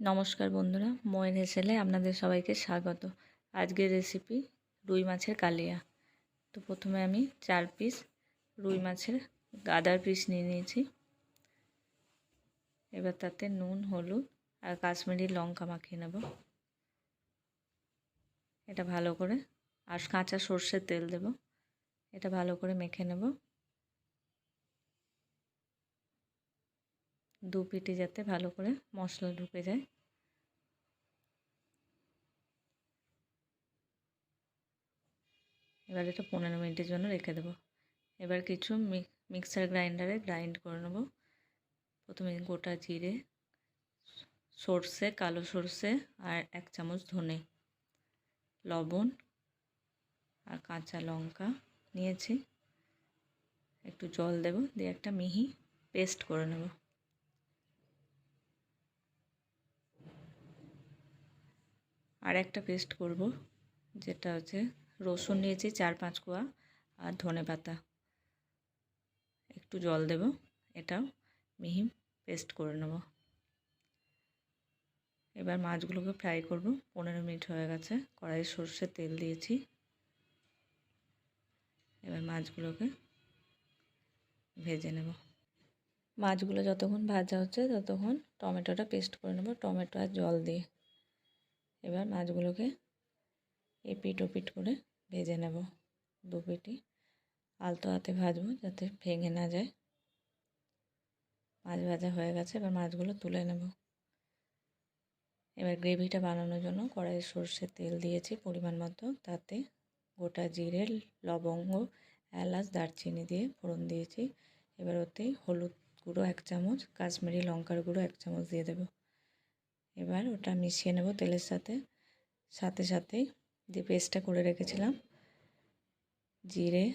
নমস্কার বন্ধুরা ময়ের হেসেলে আপনাদের সবাইকে স্বাগত। আজকের রেসিপি রুই মাছের কালিয়া। তো প্রথমে আমি চার পিস রুই মাছের গাদার পিস নিয়ে নিয়েছি। এবার তাতে নুন, হলুদ আর কাশ্মীরি লঙ্কা মাখিয়ে নেব। এটা ভালো করে আর কাঁচা সর্ষের তেল দেব। এটা ভালো করে মেখে নেব। দু পিটি যাতে ভালো করে মশলা ঢুকে যায়। এবার এটা পনেরো মিনিটের জন্য রেখে দেবো। এবার কিছু মিক্সার গ্রাইন্ডারে গ্রাইন্ড করে নেব। প্রথমে গোটা জিরে, সর্ষে, কালো সর্ষে আর এক চামচ ধনে, লবণ আর কাঁচা লঙ্কা নিয়েছি। একটু জল দেব, দিয়ে একটা মিহি পেস্ট করে নেব। আর একটা পেস্ট করব, যেটা হচ্ছে রসুন নিয়েছি চার পাঁচ কোয়া আর ধনে পাতা। একটু জল দেব, এটাও মিহি পেস্ট করে নেব। এবার মাছগুলোকে ফ্রাই করব, পনেরো মিনিট হয়ে গেছে কড়াই সর্ষে তেল দিয়েছি। এবার মাছগুলোকে ভেজে নেব। মাছগুলো যতক্ষণ ভাজা হচ্ছে ততক্ষণ টমেটোটা পেস্ট করে নেব, টমেটো আর জল দিয়ে। এবার মাছগুলোকে এপিট ওপিট করে ভেজে নেব দু পিটি। আলতো হাতে ভাজবো যাতে ভেঙে না যায়। মাছ ভাজা হয়ে গেছে, এবার মাছগুলো তুলে নেব। এবার গ্রেভিটা বানানোর জন্য কড়াইয়ে সর্ষের তেল দিয়েছি পরিমাণ মতো। তাতে গোটা জিরে, লবঙ্গ, এলাচ, দারচিনি দিয়ে ফোড়ন দিয়েছি। এবার ওতে হলুদ গুঁড়ো এক চামচ, কাশ্মীরি লঙ্কার গুঁড়ো এক চামচ দিয়ে দেবো। এবার ওটা মিশিয়ে নেব তেলের সাথে। সাথে সাথেই যে পেস্টটা করে রেখেছিলাম, জিরে,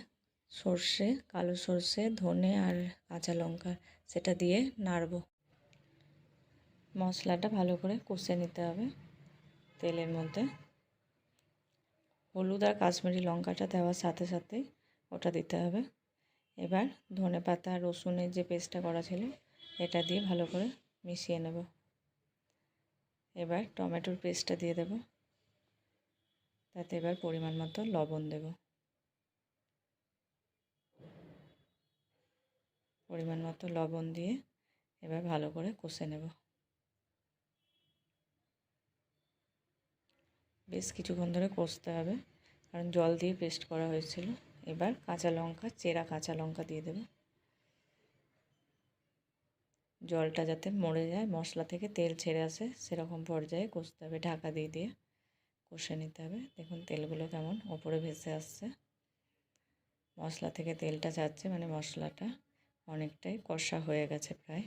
সর্ষে, কালো সর্ষে, ধনে আর কাঁচা লঙ্কা, সেটা দিয়ে নাড়ব। মশলাটা ভালো করে কষে নিতে হবে তেলের মধ্যে। হলুদ আর কাশ্মীরি লঙ্কাটা দেওয়ার সাথে সাথেই ওটা দিতে হবে। এবার ধনে পাতা, রসুনের যে পেস্টটা করা ছিল, এটা দিয়ে ভালো করে মিশিয়ে নেব। এবার টমেটোর পেস্টটা দিয়ে দেব। তাতে এবার পরিমাণ মতো লবণ দেব। পরিমাণ মতো লবণ দিয়ে এবার ভালো করে কষে নেব। বেশ কিছুক্ষণ ধরে কষতে হবে, কারণ জল দিয়ে পেস্ট করা হয়েছিল। এবার কাঁচা লঙ্কা, চেরা কাঁচা লঙ্কা দিয়ে দেবো। জলটা যাতে মরে যায়, মশলা থেকে তেল ছেড়ে আসে, সেরকম পর্যায়ে কষতে হবে, ঢাকা দিয়ে দিয়ে কষে নিতে হবে। দেখুন তেলগুলো কেমন ওপরে ভেসে আসছে। মশলা থেকে তেলটা যাচ্ছে মানে মশলাটা অনেকটাই কষা হয়ে গেছে প্রায়।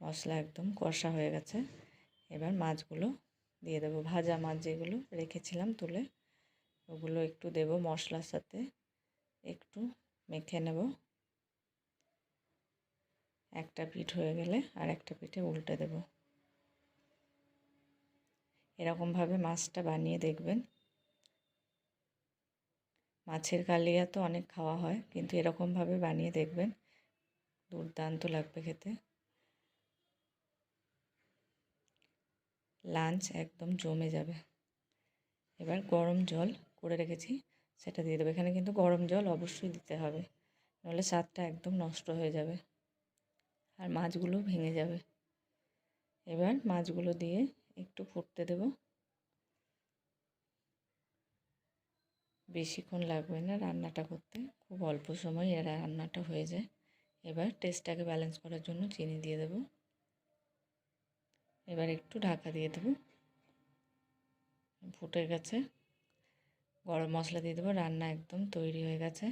মশলা একদম কষা হয়ে গেছে। এবার মাছগুলো দিয়ে দেবো। ভাজা মাছ যেগুলো রেখেছিলাম তুলে, ওগুলো একটু দেব মশলার সাথে। একটু মেখে নেব। একটা পিঠ হয়ে গেলে আর একটা পিঠে উল্টে দেব। এরকমভাবে মাছটা বানিয়ে দেখবেন। মাছের কালিয়া তো অনেক খাওয়া হয়, কিন্তু এরকমভাবে বানিয়ে দেখবেন। দুর্দান্ত লাগবে খেতে। লাঞ্চ একদম জমে যাবে। এবার গরম জল করে রেখেছি, সেটা দিয়ে দেবো। এখানে কিন্তু গরম জল অবশ্যই দিতে হবে, নাহলে স্বাদটা একদম নষ্ট হয়ে যাবে। আর মাছগুলো ভেঙে যাবে। এবার মাছগুলো দিয়ে একটু ফুটতে দেব। বেশিক্ষণ লাগবে না রান্নাটা করতে, খুব অল্প সময় এর রান্নাটা হয়ে যায়। এবার টেস্টটাকে ব্যালেন্স করার জন্য চিনি দিয়ে দেব। এবার একটু ঢাকা দিয়ে দেব। ফুটে গেছে। গরম মশলা দিয়ে দেবো। রান্না একদম তৈরি হয়ে গেছে।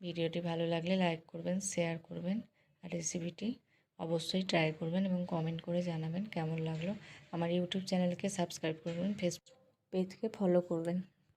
ভিডিওটি ভালো লাগলে লাইক করবেন শেয়ার করবেন। রেসিপিটি অবশ্যই ট্রাই করবেন এবং কমেন্ট করে জানাবেন কেমন লাগল। আমার ইউটিউব চ্যানেলকে সাবস্ক্রাইব করবেন ফেসবুক পেজকে ফলো করবেন।